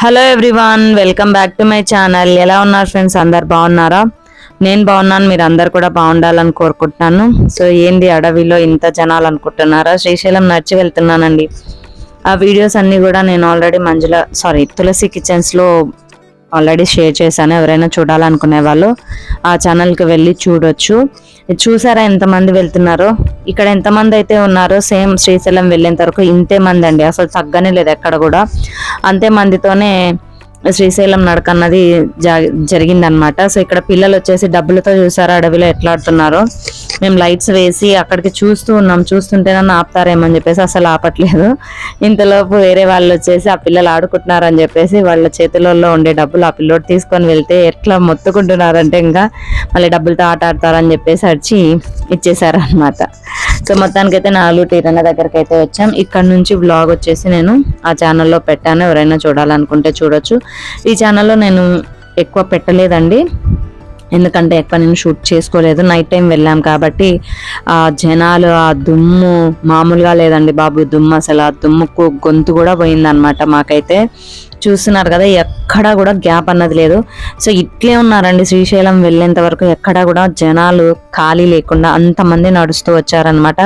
Hello everyone welcome back to my channel ఎలా ఉన్నారు friends అందరు బాగున్నారా? నేను బాగున్నాను మీరు అందరు కూడా బాగుండాలని కోరుకుంటున్నాను. సో ఏంది అడవిలో ఇంత జనాలు అనుకుంటున్నారా? శ్రీశైలం నడిచి వెళ్తున్నానండి. ఆ వీడియోస్ అన్నీ కూడా నేను ఆల్రెడీ మంజుల సారీ తులసి కిచెన్స్లో ఆల్రెడీ షేర్ చేశాను ఎవరైనా చూడాలనుకునే వాళ్ళు ఆ ఛానల్కి వెళ్ళి చూడొచ్చు. చూసారా ఎంతమంది వెళ్తున్నారో? ఇక్కడ ఎంతమంది అయితే ఉన్నారో సేమ్ శ్రీశైలం వెళ్ళేంత వరకు ఇంతే మంది అండి. అసలు తగ్గనే లేదు ఎక్కడ కూడా. అంతే మందితోనే శ్రీశైలం నడక అన్నది జా- జరిగిందనమాట సో ఇక్కడ పిల్లలు వచ్చేసి డబ్బులతో చూసారు అడవిలో ఎట్లా ఆడుతున్నారో. మేము లైట్స్ వేసి అక్కడికి చూస్తూ ఉన్నాం. చూస్తుంటేనన్నా ఆపుతారేమని చెప్పేసి అసలు ఆపట్లేదు. ఇంతలోపు వేరే వాళ్ళు వచ్చేసి ఆ పిల్లలు ఆడుకుంటున్నారని చెప్పేసి వాళ్ళ చేతులలో ఉండే డబ్బులు ఆ పిల్లోడు తీసుకొని వెళ్తే ఎట్లా మొత్తుకుంటున్నారంటే ఇంకా మళ్ళీ డబ్బులతో ఆట ఆడతారని చెప్పేసి అడిచి ఇచ్చేసారనమాట సో మొత్తానికైతే నాలుగు టీరన్న దగ్గరికి అయితే వచ్చాం. ఇక్కడ నుంచి బ్లాగ్ వచ్చేసి నేను ఆ ఛానల్లో పెట్టాను. ఎవరైనా చూడాలనుకుంటే చూడొచ్చు. ఈ ఛానల్లో నేను ఎక్కువ పెట్టలేదండి. ఎందుకంటే ఎక్కువ నేను షూట్ చేసుకోలేదు. నైట్ టైం వెళ్ళాం కాబట్టి ఆ జనాలు ఆ దుమ్ము మామూలుగా లేదండి బాబు. దుమ్ము అసలు ఆ దుమ్ముకు గొంతు కూడా పోయిందనమాట మాకైతే. చూస్తున్నారు కదా ఎక్కడా కూడా గ్యాప్ అన్నది లేదు. సో ఇట్లే ఉన్నారండి శ్రీశైలం వెళ్ళేంత వరకు ఎక్కడా కూడా జనాలు ఖాళీ లేకుండా అంతమంది నడుస్తూ వచ్చారనమాట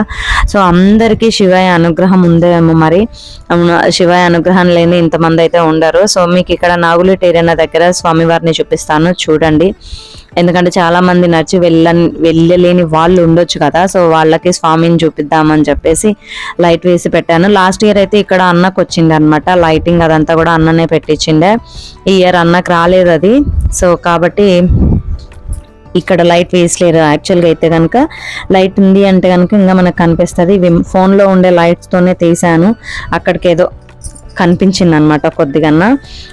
సో అందరికీ శివాయ అనుగ్రహం ఉందేమో మరి. శివాయ అనుగ్రహం లేని ఇంతమంది అయితే ఉండరు. సో మీకు ఇక్కడ నాగులు టేరన్న దగ్గర స్వామివారిని చూపిస్తాను చూడండి. ఎందుకంటే చాలా మంది నడిచి వెళ్ళ వెళ్ళలేని వాళ్ళు ఉండొచ్చు కదా. సో వాళ్ళకి స్వామిని చూపిద్దామని చెప్పేసి లైట్ వేసి పెట్టాను. లాస్ట్ ఇయర్ అయితే ఇక్కడ అన్నకు వచ్చింది అనమాట లైటింగ్ అదంతా కూడా అన్ననే పెట్టించిండే. ఈ ఇయర్ అన్నకు రాలేదు అది. సో కాబట్టి ఇక్కడ లైట్ వేసలేరు యాక్చువల్గా అయితే కనుక లైట్ ఉంది అంటే కనుక ఇంకా మనకు కనిపిస్తుంది. ఇవి ఫోన్లో ఉండే లైట్స్తోనే తీసాను అక్కడికి ఏదో కనిపించింది అనమాట కొద్దిగా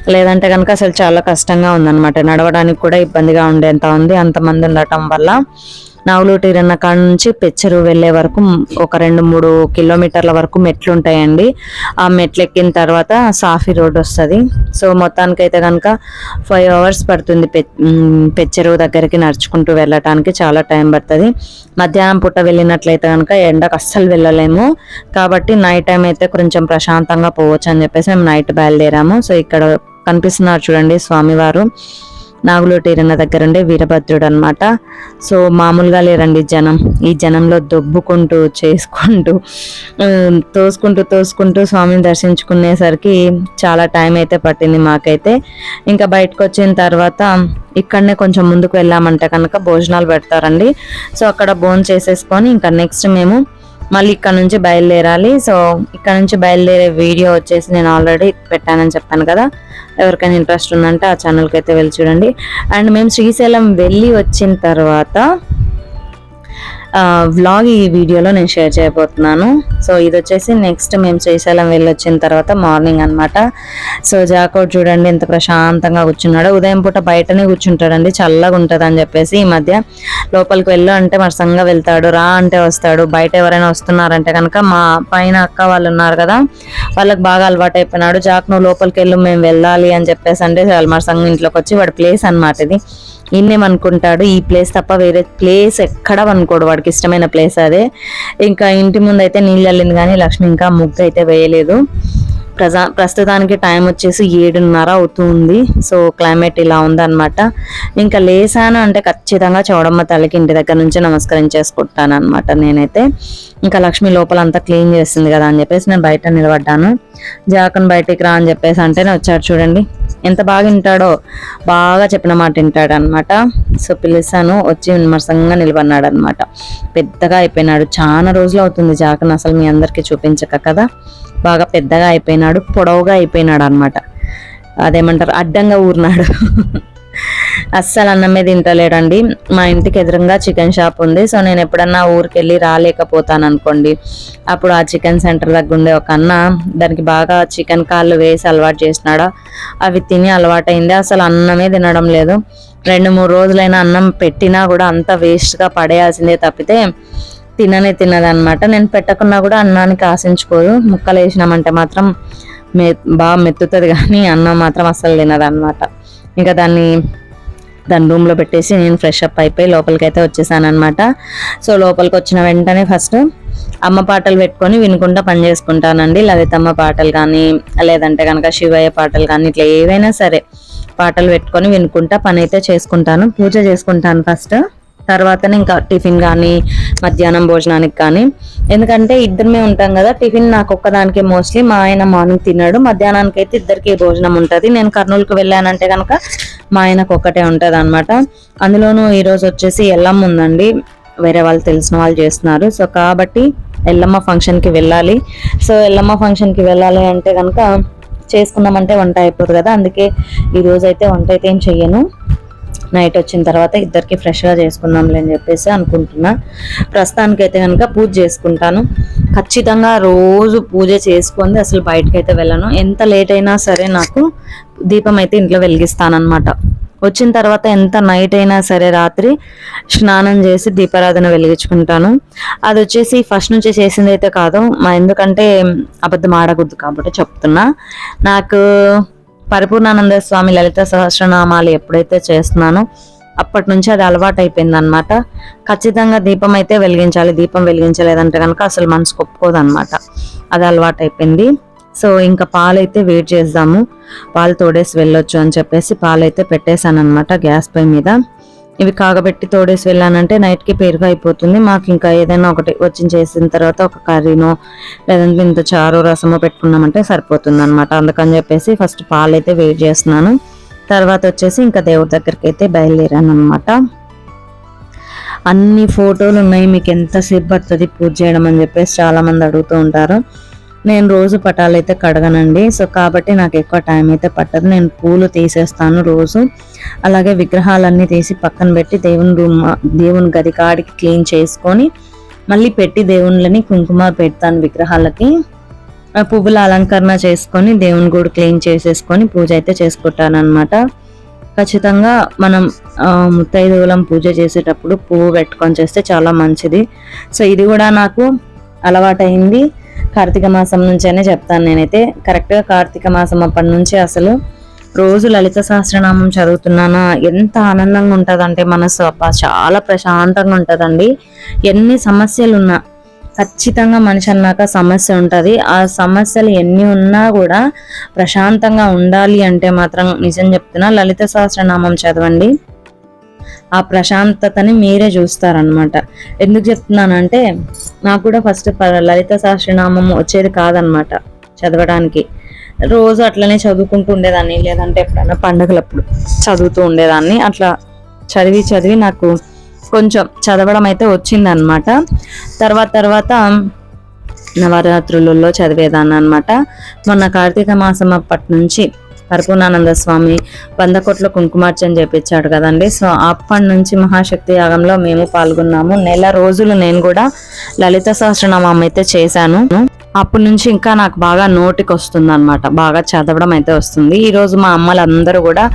లేదంటే కనుక అసలు చాలా కష్టంగా ఉందన్నమాట. నడవడానికి కూడా ఇబ్బందిగా ఉండేంత ఉంది. అంతమంది ఉండటం వల్ల. నాగులూటిరన్న కాడ నుంచి పెచ్చరు వెళ్ళే వరకు ఒక రెండు మూడు కిలోమీటర్ల వరకు మెట్లు ఉంటాయండి ఆ మెట్లు ఎక్కిన తర్వాత సాఫీ రోడ్ వస్తుంది. సో మొత్తానికి అయితే కనుక ఫైవ్ అవర్స్ పడుతుంది పెచ్చరు దగ్గరికి నడుచుకుంటూ వెళ్ళటానికి చాలా టైం పడుతుంది. మధ్యాహ్నం పూట వెళ్ళినట్లయితే కనుక ఎండకు అస్సలు వెళ్ళలేము. కాబట్టి నైట్ టైం అయితే కొంచెం ప్రశాంతంగా పోవచ్చు అని చెప్పేసి మేము నైట్ బయలుదేరాము. సో ఇక్కడ కనిపిస్తున్నారు చూడండి స్వామివారు. నాగులోటీరన్న దగ్గర ఉండే వీరభద్రుడు అనమాట సో మామూలుగా లేరండి జనం. ఈ జనంలో దొబ్బుకుంటూ చేసుకుంటూ తోసుకుంటూ తోసుకుంటూ స్వామిని దర్శించుకునేసరికి చాలా టైం అయితే పట్టింది మాకైతే. ఇంకా బయటకు వచ్చిన తర్వాత ఇక్కడనే కొంచెం ముందుకు వెళ్ళామంటే కనుక భోజనాలు పెడతారండి. సో అక్కడ భోజనం చేసేసుకొని ఇంకా నెక్స్ట్ మేము మళ్ళీ ఇక్కడ నుంచి బయలుదేరాలి. సో ఇక్కడ నుంచి బయలుదేరే వీడియో వచ్చేసి నేను ఆల్రెడీ పెట్టానని చెప్పాను కదా. ఎవరికైనా ఇంట్రెస్ట్ ఉందంటే ఆ ఛానల్కి అయితే వెళ్ళి చూడండి. అండ్ మేము శ్రీశైలం వెళ్ళి వచ్చిన తర్వాత వ్లాగ్ ఈ వీడియోలో నేను షేర్ చేయబోతున్నాను. సో ఇది వచ్చేసి నెక్స్ట్ మేము శ్రీశైలం వెళ్ళి వచ్చిన తర్వాత మార్నింగ్ అనమాట సో జాకోట్ చూడండి ఎంత ప్రశాంతంగా కూర్చున్నాడు. ఉదయం పూట బయటనే కూర్చుంటాడండి. చల్లగా ఉంటుంది అని చెప్పేసి ఈ మధ్య లోపలికి వెళ్ళు అంటే మరసంగా వెళ్తాడు రా అంటే వస్తాడు. బయట ఎవరైనా వస్తున్నారంటే కనుక మా పైన అక్క వాళ్ళు ఉన్నారు కదా వాళ్ళకి బాగా అలవాటు అయిపోయినాడు. జాక్ నువ్వు లోపలికి వెళ్ళు మేము వెళ్ళాలి అని చెప్పేసి అంటే చాలా. మరసంగా ఇంట్లోకి వచ్చి వాడి ప్లేస్ అన్నమాట ఇది. ఇన్నేమనుకుంటాడు? ఈ ప్లేస్ తప్ప వేరే ప్లేస్ ఎక్కడ అనుకోడు వాడికి. ఇష్టమైన ప్లేస్ అదే. ఇంకా ఇంటి ముందు అయితే నీళ్ళు వెళ్ళింది కానీ లక్ష్మి ఇంకా ముగ్గు అయితే వేయలేదు. ప్రజా ప్రస్తుతానికి టైం వచ్చేసి ఏడున్నర అవుతుంది. సో క్లైమేట్ ఇలా ఉందన్నమాట. ఇంకా లేసాను అంటే ఖచ్చితంగా చౌడమ్మ తల్లికి ఇంటి దగ్గర నుంచి నమస్కరించేసుకుంటాను అనమాట నేనైతే. ఇంకా లక్ష్మి లోపల అంతా క్లీన్ చేస్తుంది కదా అని చెప్పేసి నేను బయట నిలబడ్డాను. జాకన్ బయటికి రా అని చెప్పేసి అంటేనే వచ్చాడు చూడండి. ఎంత బాగా వింటాడో బాగా చెప్పిన మాట వింటాడు అనమాట సో పిలిచాను వచ్చి విమర్శంగా నిలబడినాడు అనమాట పెద్దగా అయిపోయినాడు. చాలా రోజులు అవుతుంది జాకన్ అసలు మీ అందరికీ చూపించక కదా? బాగా పెద్దగా అయిపోయినాడు పొడవుగా అయిపోయినాడు అనమాట అదేమంటారు? అడ్డంగా ఊరినాడు. అస్సలు అన్నమే తింటలేడండి. మా ఇంటికి ఎదురుగా చికెన్ షాప్ ఉంది. సో నేను ఎప్పుడన్నా ఊరికి వెళ్ళి రాలేకపోతాను అనుకోండి అప్పుడు ఆ చికెన్ సెంటర్ దగ్గర ఉండే ఒక అన్న దానికి బాగా చికెన్ కాళ్ళు వేసి అలవాటు చేసినాడా? అవి తిని అలవాటైంది. అసలు అన్నమే తినడం లేదు. రెండు మూడు రోజులైనా అన్నం పెట్టినా కూడా అంత వేస్ట్గా పడేయాల్సిందే తప్పితే తిననే తిన్నదనమాట నేను పెట్టకున్నా కూడా అన్నానికి ఆశించుకోదు. ముక్కలు వేసినామంటే మాత్రం మె బాగా మెత్తుతుంది కానీ అన్నం మాత్రం అస్సలు తినదనమాట ఇంకా దాన్ని దాని రూమ్లో పెట్టేసి నేను ఫ్రెష్ అప్ అయిపోయి లోపలికి అయితే వచ్చేసాను అనమాట సో లోపలికి వచ్చిన వెంటనే ఫస్ట్ అమ్మ పాటలు పెట్టుకొని వినుకుంటా పని చేసుకుంటానండి. లలితమ్మ పాటలు కానీ లేదంటే కనుక శివయ్య పాటలు కానీ ఇట్లా ఏవైనా సరే పాటలు పెట్టుకొని వినుకుంటా పని అయితే చేసుకుంటాను. పూజ చేసుకుంటాను ఫస్ట్ తర్వాతనే ఇంకా టిఫిన్ కానీ మధ్యాహ్నం భోజనానికి కానీ. ఎందుకంటే ఇద్దరమే ఉంటాం కదా టిఫిన్ నాకు ఒక్కదానికే మోస్ట్లీ. మా ఆయన మార్నింగ్ తిన్నాడు మధ్యాహ్నానికి అయితే ఇద్దరికి భోజనం ఉంటుంది. నేను కర్నూలుకి వెళ్ళానంటే కనుక మా ఆయనకు ఒక్కటే ఉంటుంది అనమాట అందులోనూ ఈరోజు వచ్చేసి ఎల్లమ్మ ఉందండి. వేరే వాళ్ళు తెలిసిన వాళ్ళు చేస్తున్నారు. సో కాబట్టి ఎల్లమ్మ ఫంక్షన్కి వెళ్ళాలి. సో ఎల్లమ్మ ఫంక్షన్కి వెళ్ళాలి అంటే కనుక చేసుకున్నామంటే వంట అయిపోదు కదా. అందుకే ఈరోజు అయితే వంట అయితే ఏం చెయ్యను. నైట్ వచ్చిన తర్వాత ఇద్దరికి ఫ్రెష్గా చేసుకుందాంలే అని చెప్పేసి అనుకుంటున్నా. ప్రస్తుతానికి అయితే కనుక పూజ చేసుకుంటాను. ఖచ్చితంగా రోజు పూజ చేసుకుంది అసలు బయటకు అయితే వెళ్ళను. ఎంత లేట్ అయినా సరే నాకు దీపం అయితే ఇంట్లో వెలిగిస్తానమాట వచ్చిన తర్వాత ఎంత నైట్ అయినా సరే రాత్రి స్నానం చేసి దీపారాధన వెలిగించుకుంటాను. అది వచ్చేసి ఫస్ట్ నుంచి చేసింది అయితే కాదు. మా ఎందుకంటే అబద్ధం ఆడకూడదు కాబట్టి చెప్తున్నా. నాకు పరిపూర్ణానంద స్వామి లలిత సహస్రనామాలు ఎప్పుడైతే చేస్తున్నానో అప్పటి నుంచి అది అలవాటు అయిపోయింది అనమాట ఖచ్చితంగా దీపం అయితే వెలిగించాలి దీపం వెలిగించలేదంటే కనుక అసలు మనసు ఒప్పుకోదనమాట అది అలవాటు అయిపోయింది సో ఇంకా పాలైతే వెయిట్ చేద్దాము. పాలు తోడేసి వెళ్ళొచ్చు అని చెప్పేసి పాలైతే పెట్టేశాను అనమాట గ్యాస్ పై మీద. ఇవి కాగబెట్టి తోడేసి వెళ్ళానంటే నైట్కి పెరుగు అయిపోతుంది. మాకు ఇంకా ఏదైనా ఒకటి వచ్చి చేసిన తర్వాత ఒక కర్రీనో లేదంటే ఇంత చారు రసమో పెట్టుకున్నామంటే సరిపోతుంది అనమాట అందుకని చెప్పేసి ఫస్ట్ పాలు అయితే వెయిట్ చేస్తున్నాను. తర్వాత వచ్చేసి ఇంకా దేవుడి దగ్గరికి అయితే బయలుదేరాను అనమాట అన్ని ఫోటోలు ఉన్నాయి. మీకు ఎంతసేపు పడుతుంది పూజ చేయడం అని చెప్పేసి చాలామంది అడుగుతూ ఉంటారు. నేను రోజు పటాలు అయితే కడగనండి. సో కాబట్టి నాకు ఎక్కువ టైం అయితే పట్టదు. నేను పూలు తీసేస్తాను రోజు. అలాగే విగ్రహాలన్నీ తీసి పక్కన పెట్టి దేవుని రూమ్ దేవుని గది కాడికి క్లీన్ చేసుకొని మళ్ళీ పెట్టి దేవుళ్ళని కుంకుమ పెడతాను విగ్రహాలకి. పువ్వుల అలంకరణ చేసుకొని దేవుని గుడి క్లీన్ చేసేసుకొని పూజ అయితే చేసుకుంటాను అనమాట ఖచ్చితంగా మనం ఆ, ముత్తైదువులం పూజ చేసేటప్పుడు పువ్వు పెట్టుకొని చేస్తే చాలా మంచిది. సో ఇది కూడా నాకు అలవాటైంది. కార్తీక మాసం నుంచైనే చెప్తాను నేనైతే. కరెక్ట్గా కార్తీక మాసం అప్పటి నుంచి అసలు రోజు లలిత సహస్రనామం చదువుతున్నానా ఎంత ఆనందంగా ఉంటుందంటే మనసు అప్ప చాలా ప్రశాంతంగా ఉంటుందండి. ఎన్ని సమస్యలు ఉన్నా ఖచ్చితంగా మనిషి అన్నాక సమస్య ఉంటుంది. ఆ సమస్యలు ఎన్ని ఉన్నా కూడా ప్రశాంతంగా ఉండాలి అంటే మాత్రం నిజం చెప్తున్నా. లలిత సహస్రనామం చదవండి. ఆ ప్రశాంతతని మీరే చూస్తారనమాట ఎందుకు చెప్తున్నానంటే నాకు కూడా ఫస్ట్ లలిత సహస్రనామం వచ్చేది కాదనమాట చదవడానికి. రోజు అట్లనే చదువుకుంటూ ఉండేదాన్ని లేదంటే ఎప్పుడైనా పండగలప్పుడు చదువుతూ ఉండేదాన్ని. అట్లా చదివి చదివి నాకు కొంచెం చదవడం అయితే వచ్చిందనమాట తర్వాత తర్వాత నవరాత్రులలో చదివేదాన్ని అనమాట మొన్న కార్తీక మాసం అప్పటి నుంచి పరిపూర్ణానంద స్వామి వంద కోట్ల కుంకుమార్చన చేపించాడు కదండి. సో అప్పటి నుంచి మహాశక్తి యాగంలో మేము పాల్గొన్నాము. నెల రోజులు నేను కూడా లలిత సహస్రనామం అయితే చేశాను. అప్పటి నుంచి ఇంకా నాకు బాగా నోటికి వస్తుంది అనమాట బాగా చదవడం అయితే వస్తుంది. ఈరోజు మా అమ్మలందరూ కూడా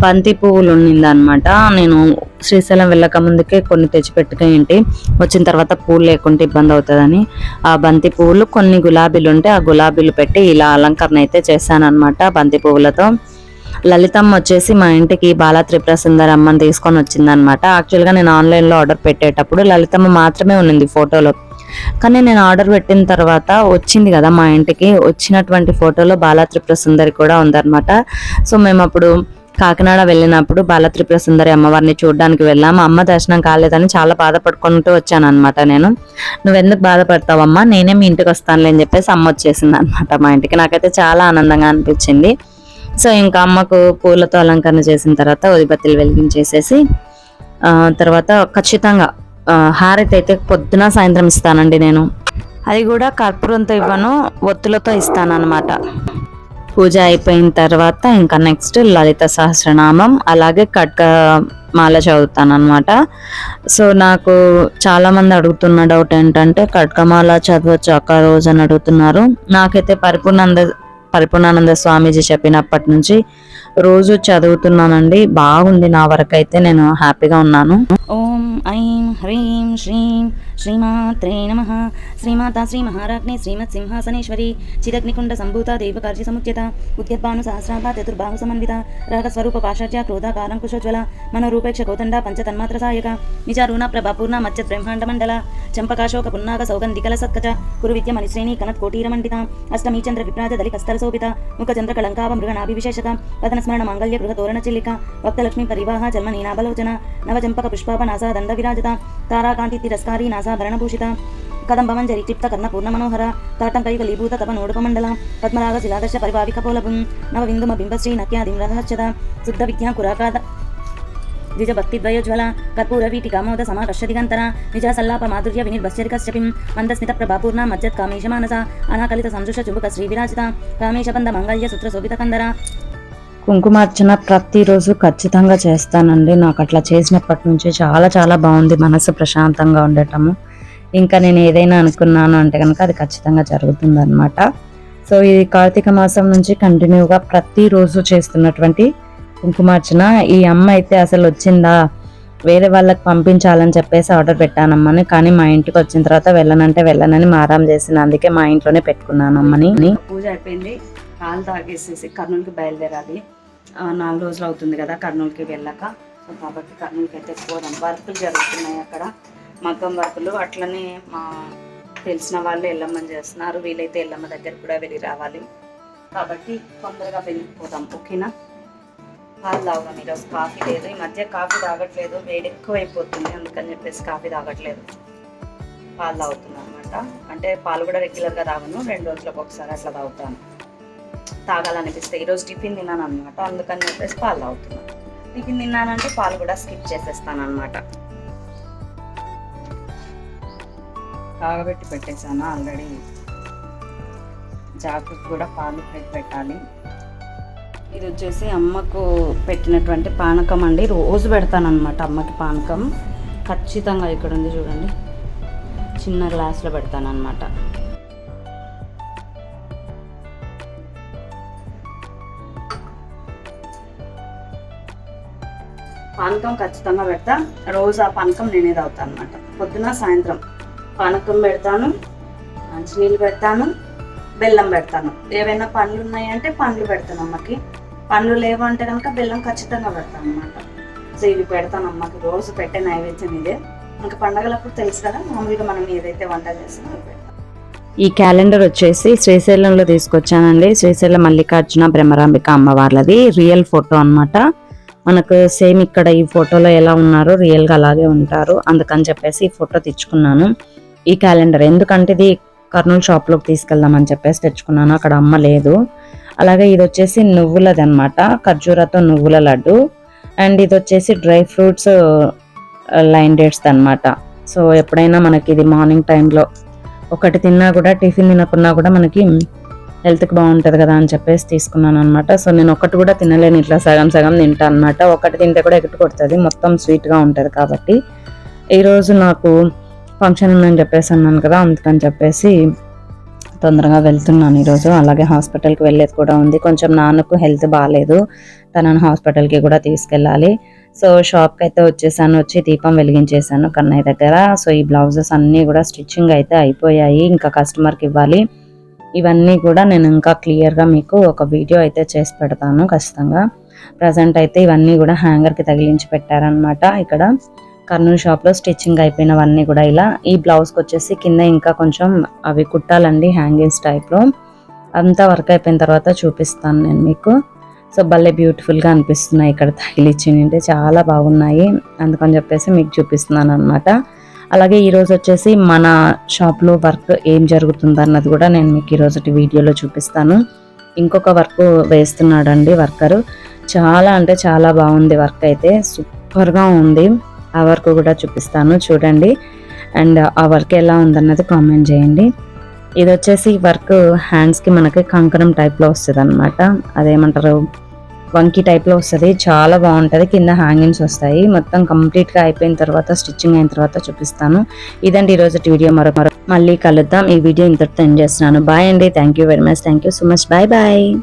బంతి పువ్వులు ఉన్నిందనమాట నేను శ్రీశైలం వెళ్ళక ముందుకే కొన్ని తెచ్చిపెట్టుకేంటి వచ్చిన తర్వాత పూలు లేకుంటే ఇబ్బంది అవుతుందని ఆ బంతి పువ్వులు కొన్ని గులాబీలు ఉంటే ఆ గులాబీలు పెట్టి ఇలా అలంకరణ అయితే చేశానమాట బంతి పువ్వులతో. లలితమ్మ వచ్చేసి మా ఇంటికి బాలా త్రిపుర సుందరి అమ్మని తీసుకొని వచ్చిందనమాట యాక్చువల్గా నేను ఆన్లైన్లో ఆర్డర్ పెట్టేటప్పుడు లలితమ్మ మాత్రమే ఉన్నింది ఫోటోలో. కానీ నేను ఆర్డర్ పెట్టిన తర్వాత వచ్చింది కదా మా ఇంటికి. వచ్చినటువంటి ఫోటోలో బాలా త్రిపుర సుందరి కూడా ఉందన్నమాట. సో మేము అప్పుడు కాకినాడ వెళ్ళినప్పుడు బాలత్రిపుర సుందరి అమ్మవారిని చూడడానికి వెళ్ళాము అమ్మ దర్శనం కాలేదని చాలా బాధపడుకుంటూ వచ్చాను అనమాట నేను. నువ్వెందుకు బాధపడతావమ్మా? నేనే మీ ఇంటికి వస్తానులే అని చెప్పేసి అమ్మ వచ్చేసింది అనమాట మా ఇంటికి. నాకైతే చాలా ఆనందంగా అనిపించింది. సో ఇంకా అమ్మకు పూలతో అలంకరణ చేసిన తర్వాత ఉదిబత్తిలు వెలిగించేసేసి తర్వాత ఖచ్చితంగా హారతి అయితే పొద్దున సాయంత్రం ఇస్తానండి నేను. అది కూడా కర్పూరంతో ఇవ్వను ఒత్తులతో ఇస్తాను అనమాట పూజ అయిపోయిన తర్వాత ఇంకా నెక్స్ట్ లలిత సహస్రనామం అలాగే ఖడ్గ మాల చదువుతాను అనమాట సో నాకు చాలా మంది అడుగుతున్న డౌట్ ఏంటంటే ఖడ్గమాల చదవచ్చు ఒక్క రోజు అని అడుగుతున్నారు. నాకైతే పరిపూర్ణంద పరిపూర్ణానంద స్వామీజీ చెప్పినప్పటి నుంచి రోజు చదువుతున్నానండి. బాగుంది నా వరకు అయితే నేను హ్యాపీగా ఉన్నాను. ఓం ఐం హ్రీం శ్రీం శ్రీమాత్రే నమ. శ్రీమాత శ్రీ మహారాజ్ఞి శ్రీమత్ సింహాసనేశ్వరి. చిరగ్నికుండ సంభూత దేవకార్య సముచ్యత. ఉద్యద్భాను సహస్రాభ చతుర్బాహు సమన్విత రాగస్వరూప పాశాచ్య క్రోధాకారం కుశోజ్వల మనోరూపేక్ష కోదండ పంచతన్మాత్ర సాయక నిజారుణ ప్రభాపూర్ణ మచ్చ బ్రహ్మాండ మండల. చంపకాశోక పున్నాగ సౌగంధికల సత్కచ. కురు విద్య మణిశ్రేణి కనత్ కోటీర మండిత విప్రాజ దళి కస్తర శోభిత ముఖ చంద్ర కళంకావ మృగనాభి విశేషక వదన స్మరణ మాంగళ్య గృహ తోరణ చిల్లిక భక్తలక్ష్మి పరివాహ జన్మ నీనాభలోచన నవచంపక పుష్పాప నాసా దండ విరాజిత తారాకాంతి తిరస్కారీ నాసా భరణభూషిత కదంబమంజరి క్షిప్త కర్ణ పూర్ణ మనోహర తాటంకైక లీభూత తప నోడుపమండల పద్మరాగ శిలాదర్శ పరిభావిక పోలభం నవ బిందుమ బింబశ్రీ నక్యాదిం రథచ్చద శుద్ధ విద్యా కురాకాద ద్విజభక్తిద్వయోజ్వల భక్తి కర్పూర వీటి కామోద సమాకర్ష దిగంతర నిజాసల్లాప మాధుర్య వినిర్భశ్చరికశ్చపిం మందస్మిత ప్రభాపూర్ణ మజ్జత్ కామేశ మానస అనాకలిత సంజుష చుంబక శ్రీ విరాజిత కామేశ మంగళ్య సూత్ర శోభిత కందర కుంకుమార్చన ప్రతిరోజు ఖచ్చితంగా చేస్తానండి నాకు అట్లా చేసినప్పటి నుంచి చాలా చాలా బాగుంది. మనసు ప్రశాంతంగా ఉండటము. ఇంకా నేను ఏదైనా అనుకున్నాను అంటే కనుక అది ఖచ్చితంగా జరుగుతుందన్నమాట. సో ఇది కార్తీక మాసం నుంచి కంటిన్యూగా ప్రతిరోజు చేస్తున్నటువంటి కుంకుమార్చన ఈ అమ్మ అయితే అసలు వచ్చిందా? వేరే వాళ్ళకి పంపించాలని చెప్పేసి ఆర్డర్ పెట్టానమ్మని కానీ మా ఇంటికి వచ్చిన తర్వాత వెళ్ళనంటే వెళ్ళనని మారాం చేసిన అందుకే మా ఇంట్లోనే పెట్టుకున్నాను అమ్మని. పూజ అయిపోయింది. కాలు తాగేసేసి కర్నూలుకి బయలుదేరాలి. నాలుగు రోజులు అవుతుంది కదా కర్నూలుకి వెళ్ళాక. సో కాబట్టి కర్నూలుకి అయితే పోదాం. వర్కులు జరుగుతున్నాయి అక్కడ. మగ్గం వర్కులు. అట్లనే మా తెలిసిన వాళ్ళు ఎల్లమ్మని చేస్తున్నారు. వీలైతే ఎల్లమ్మ దగ్గర కూడా వెళ్ళి రావాలి. కాబట్టి తొందరగా వెళ్ళిపోదాం. ఓకేనా? పాలు తాగుదాం ఈరోజు కాఫీ లేదు. ఈ మధ్య కాఫీ తాగట్లేదు. వేడి ఎక్కువైపోతుంది. అందుకని చెప్పేసి కాఫీ తాగట్లేదు. పాలు తాగుతున్నాను అనమాట అంటే పాలు కూడా రెగ్యులర్గా తాగను. రెండు రోజులకు ఒకసారి అట్లా తాగుతాను. తాగాలనిపిస్తే ఈరోజు టిఫిన్ తిన్నాను అనమాట అందుకని చెప్పేసి పాలు తాగుతున్నాను టిఫిన్ తిన్నానంటే పాలు కూడా స్కిప్ చేసేస్తాను అనమాట తాగబెట్టి పెట్టేశాను ఆల్రెడీ? జాగ్రత్త కూడా పాలు పెట్టి పెట్టాలి. ఇది వచ్చేసి అమ్మకు పెట్టినటువంటి పానకం అండి. రోజు పెడతాను అమ్మకి పానకం. ఖచ్చితంగా ఇక్కడ ఉంది చూడండి. చిన్న గ్లాస్లో పెడతానమాట పానకం ఖచ్చితంగా పెడతా. రోజు ఆ పానకం నేనే తాగుతాను అనమాట పొద్దున సాయంత్రం పానకం పెడతాను మంచినీళ్ళు పెడతాను బెల్లం పెడతాను. ఏవైనా పండ్లు ఉన్నాయంటే పండ్లు పెడతాను అమ్మకి. పండ్లు లేవు అంటే కనుక బెల్లం ఖచ్చితంగా పెడతాను అనమాట సో ఇవి పెడతాను అమ్మకి రోజు పెట్టే నైవేద్యం ఇదే. ఇంకా పండగలప్పుడు తెలుసు కదా మామూలుగా మనం ఏదైతే వంట చేస్తామో పెడతాం. ఈ క్యాలెండర్ వచ్చేసి శ్రీశైలంలో తీసుకొచ్చానండి. శ్రీశైలం మల్లికార్జున బ్రహ్మరాంబిక అమ్మవార్లది. రియల్ ఫోటో అన్నమాట. మనకు సేమ్ ఇక్కడ ఈ ఫోటోలో ఎలా ఉన్నారో రియల్గా అలాగే ఉంటారు. అందుకని చెప్పేసి ఈ ఫోటో తెచ్చుకున్నాను. ఈ క్యాలెండర్. ఎందుకంటే ఇది కర్నూలు షాప్లోకి తీసుకెళ్దామని చెప్పేసి తెచ్చుకున్నాను. అక్కడ అమ్మ లేదు. అలాగే ఇది వచ్చేసి నువ్వులది అనమాట ఖర్జూరతో నువ్వుల లడ్డు. అండ్ ఇది వచ్చేసి డ్రై ఫ్రూట్స్ లైన్ డేట్స్ అన్నమాట సో ఎప్పుడైనా మనకి ఇది మార్నింగ్ టైంలో ఒకటి తిన్నా కూడా టిఫిన్ తినకున్నా కూడా మనకి హెల్త్కి బాగుంటుంది కదా అని చెప్పేసి తీసుకున్నాను అనమాట సో నేను ఒకటి కూడా తినలేను ఇట్లా సగం సగం తింటా అనమాట ఒకటి తింటే కూడా ఎక్కటి కొడుతుంది మొత్తం స్వీట్గా ఉంటుంది కాబట్టి. ఈరోజు నాకు ఫంక్షన్ ఉందని చెప్పేసి అన్నాను కదా అందుకని చెప్పేసి తొందరగా వెళ్తున్నాను ఈరోజు. అలాగే హాస్పిటల్కి వెళ్ళేది కూడా ఉంది. కొంచెం నాన్నకు హెల్త్ బాగాలేదు తనను హాస్పిటల్కి కూడా తీసుకెళ్ళాలి. సో షాప్కి అయితే వచ్చేసాను. వచ్చి దీపం వెలిగించేసాను కన్నయ్య దగ్గర. సో ఈ బ్లౌజెస్ అన్నీ కూడా స్టిచ్చింగ్ అయితే అయిపోయాయి. ఇంకా కస్టమర్కి ఇవ్వాలి. ఇవన్నీ కూడా నేను ఇంకా క్లియర్గా మీకు ఒక వీడియో అయితే చేసి పెడతాను ఖచ్చితంగా. ప్రజెంట్ అయితే ఇవన్నీ కూడా హ్యాంగర్కి తగిలించి పెట్టారనమాట ఇక్కడ. కర్నూలు షాప్లో స్టిచ్చింగ్ అయిపోయినవన్నీ కూడా ఇలా. ఈ బ్లౌజ్కి వచ్చేసి కింద ఇంకా కొంచెం అవి కుట్టాలండి హ్యాంగింగ్స్ టైప్లో. అంతా వర్క్ అయిపోయిన తర్వాత చూపిస్తాను నేను మీకు. సో భలే బ్యూటిఫుల్గా అనిపిస్తున్నాయి ఇక్కడ తగిలిచ్చినంటే చాలా బాగున్నాయి. అందుకని చెప్పేసి మీకు చూపిస్తున్నాను అనమాట అలాగే ఈరోజు వచ్చేసి మన షాప్లో వర్క్ ఏం జరుగుతుంది అన్నది కూడా నేను మీకు ఈరోజు వీడియోలో చూపిస్తాను. ఇంకొక వర్క్ వేస్తున్నాడండి వర్కరు. చాలా అంటే చాలా బాగుంది వర్క్ అయితే. సూపర్గా ఉంది. ఆ వర్క్ కూడా చూపిస్తాను చూడండి. అండ్ ఆ వర్క్ ఎలా ఉందన్నది కామెంట్ చేయండి. ఇది వచ్చేసి వర్క్ హ్యాండ్స్కి మనకి కంకణం టైప్లో వస్తుంది అనమాట అదేమంటారు? వంకి టైప్లో వస్తుంది. చాలా బాగుంటుంది. కింద హ్యాంగింగ్స్ వస్తాయి. మొత్తం కంప్లీట్గా అయిపోయిన తర్వాత స్టిచ్చింగ్ అయిన తర్వాత చూపిస్తాను. ఇదండి ఈరోజు వీడియో. మరో మరో మళ్ళీ కలుద్దాం. ఈ వీడియో ఇంతటితో ఎండ్ చేస్తున్నాను. బాయ్ అండి. Thank you very much thank you so much bye bye